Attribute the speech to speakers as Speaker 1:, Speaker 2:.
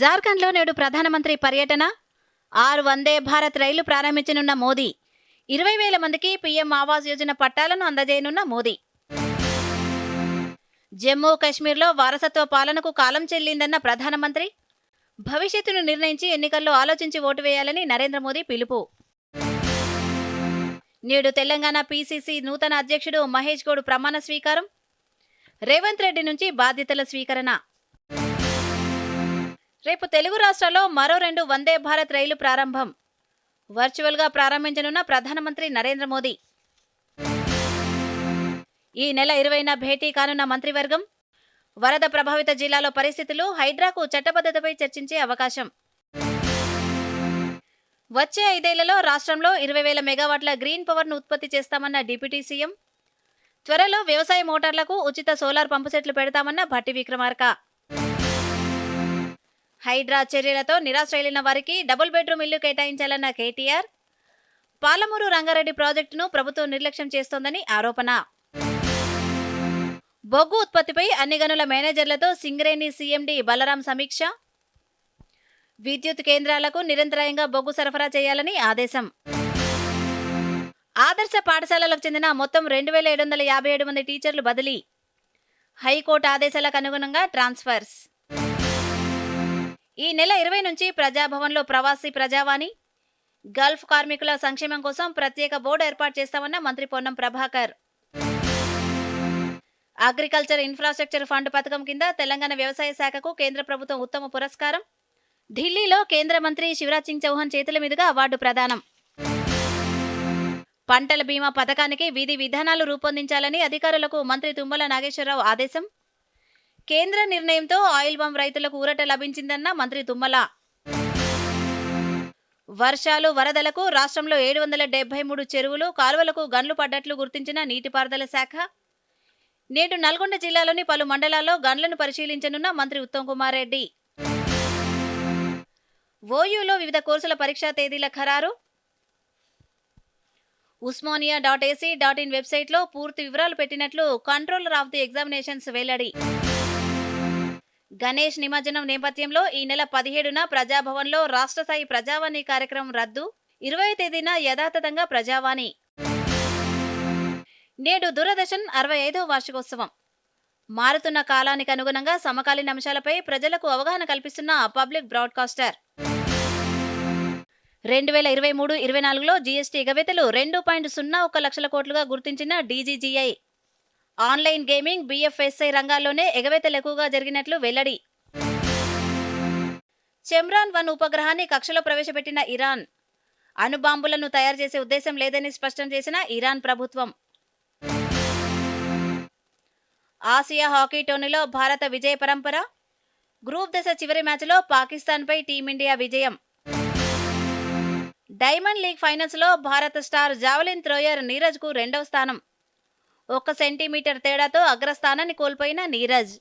Speaker 1: జార్ఖండ్లో నేడు ప్రధానమంత్రి పర్యటన. ఆరు వందే భారత్ రైలు ప్రారంభించనున్న మోదీ. ఇరవై వేల మందికి పీఎం ఆవాస్ యోజన పట్టాలను అందజేయనున్న మోదీ. జమ్మూ కశ్మీర్లో వారసత్వ పాలనకు కాలం చెల్లిందన్న ప్రధానమంత్రి. భవిష్యత్తును నిర్ణయించి ఎన్నికల్లో ఆలోచించి ఓటు వేయాలని నరేంద్ర మోదీ పిలుపు. నేడు తెలంగాణ పీసీసీ నూతన అధ్యక్షుడు మహేష్ గౌడ్ ప్రమాణ స్వీకారం. రేవంత్ రెడ్డి నుంచి బాధ్యతల స్వీకరణ. రేపు తెలుగు రాష్ట్రాల్లో మరో రెండు వందే భారత్ రైలు ప్రారంభం. వర్చువల్గా ప్రారంభించనున్న ప్రధానమంత్రి నరేంద్ర మోదీ. ఈ నెల ఇరవైన భేటీ కానున్న మంత్రివర్గం వరద ప్రభావిత జిల్లాలో పరిస్థితులు హైడ్రాకు చట్టబద్ధతపై చర్చించే అవకాశం. వచ్చే ఐదేళ్ళలో రాష్ట్రంలో ఇరవై వేల మెగావాట్ల గ్రీన్ పవర్ను ఉత్పత్తి చేస్తామన్న డిప్యూటీ సీఎం త్వరలో వ్యవసాయ మోటార్లకు ఉచిత సోలార్ పంపు సెట్లు పెడతామన్న భట్టి విక్రమార్క. హైడ్రా చర్యలతో నిరాశ్రయులైన వారికి డబుల్ బెడ్రూమ్ ఇల్లు కేటాయించాలన్న కేటీఆర్ పాలమూరు రంగారెడ్డి ప్రాజెక్టును ప్రభుత్వం నిర్లక్ష్యం చేస్తోందని ఆరోపణ. బొగ్గు ఉత్పత్తిపై అన్ని గనుల మేనేజర్లతో సింగరేణి సీఎండీ బలరాం సమీక్ష. విద్యుత్ కేంద్రాలకు నిరంతరాయంగా బొగ్గు సరఫరా చేయాలని ఆదేశం. ఆదర్శ పాఠశాలలకు చెందిన మొత్తం రెండు వేల ఏడు వందల యాభై ఏడు మంది టీచర్లు బదిలీ. హైకోర్టు ఆదేశాలకు అనుగుణంగా ట్రాన్స్ఫర్స్. ఈ నెల ఇరవై నుంచి ప్రజాభవన్లో ప్రవాసీ ప్రజావాణి గల్ఫ్ కార్మికుల సంక్షేమం కోసం ప్రత్యేక బోర్డు ఏర్పాటు చేస్తామన్న మంత్రి Ponnam Prabhakar. Agriculture infrastructure fund పథకం కింద తెలంగాణ వ్యవసాయ శాఖకు కేంద్ర ప్రభుత్వం ఉత్తమ పురస్కారం. ఢిల్లీలో కేంద్ర మంత్రి శివరాజ్ సింగ్ చౌహాన్ చేతుల మీదుగా అవార్డు ప్రదానం. పంటల బీమా పథకానికి విధి విధానాలు రూపొందించాలని అధికారులకు మంత్రి తుమ్మల నాగేశ్వరరావు ఆదేశం. కేంద్ర నిర్ణయంతో ఆయిల్ బాంబ్ రైతులకు ఊరట లభించిందన్న మంత్రి తుమ్మల. వర్షాలు వరదలకు రాష్ట్రంలో ఏడు వందల డెబ్బై మూడు చెరువులు కాలువలకు గన్లు పడ్డట్లు గుర్తించిన నీటిపారుదల శాఖ. నేడు నల్గొండ జిల్లాలోని పలు మండలాల్లో గన్లను పరిశీలించనున్న మంత్రి ఉత్తమ్ కుమార్ రెడ్డి. ఓయూలో వివిధ కోర్సుల పరీక్షా తేదీల ఖరారు. Osmania dot AC dot in వెబ్సైట్లో పూర్తి వివరాలు పెట్టినట్లు కంట్రోలర్ ఆఫ్ ది ఎగ్జామినేషన్స్ వెల్లడి. గణేష్ నిమజ్జనం నేపథ్యంలో ఈ నెల పదిహేడున ప్రజాభవన్లో రాష్ట్ర స్థాయి ప్రజావాణి కార్యక్రమం రద్దు. ఇరవై తేదీన యథాతథంగా ప్రజావాణి. నేడు దూరదర్శన్ అరవై ఐదో వార్షికోత్సవం. మారుతున్న కాలానికి అనుగుణంగా సమకాలీన అంశాలపై ప్రజలకు అవగాహన కల్పిస్తున్న పబ్లిక్ బ్రాడ్కాస్టర్. రెండు వేల ఇరవై మూడు ఇరవై నాలుగులో జీఎస్టీ ఎగవేతలు రెండు పాయింట్ సున్నా ఒక లక్షల కోట్లుగా గుర్తించిన డీజీజీఐ. ఆన్లైన్ గేమింగ్ బీఎఫ్ఎస్ఐ రంగాల్లోనే ఎగవేతలు ఎక్కువగా జరిగినట్లు వెల్లడి. చెమ్రాన్ వన్ ఉపగ్రహాన్ని కక్షలో ప్రవేశపెట్టిన ఇరాన్. అణుబాంబులను తయారు చేసే ఉద్దేశం లేదని స్పష్టం చేసిన ఇరాన్ ప్రభుత్వం. ఆసియా హాకీ టోర్నీలో భారత విజయ పరంపర. గ్రూప్ దశ చివరి మ్యాచ్లో పాకిస్తాన్పై టీమిండియా విజయం. డైమండ్ లీగ్ ఫైనల్స్లో భారత స్టార్ జావలిన్ థ్రోయర్ నీరజ్కు రెండవ స్థానం. ఒక్క సెంటీమీటర్ తేడాతో అగ్రస్థానాన్ని కోల్పోయిన నీరజ్.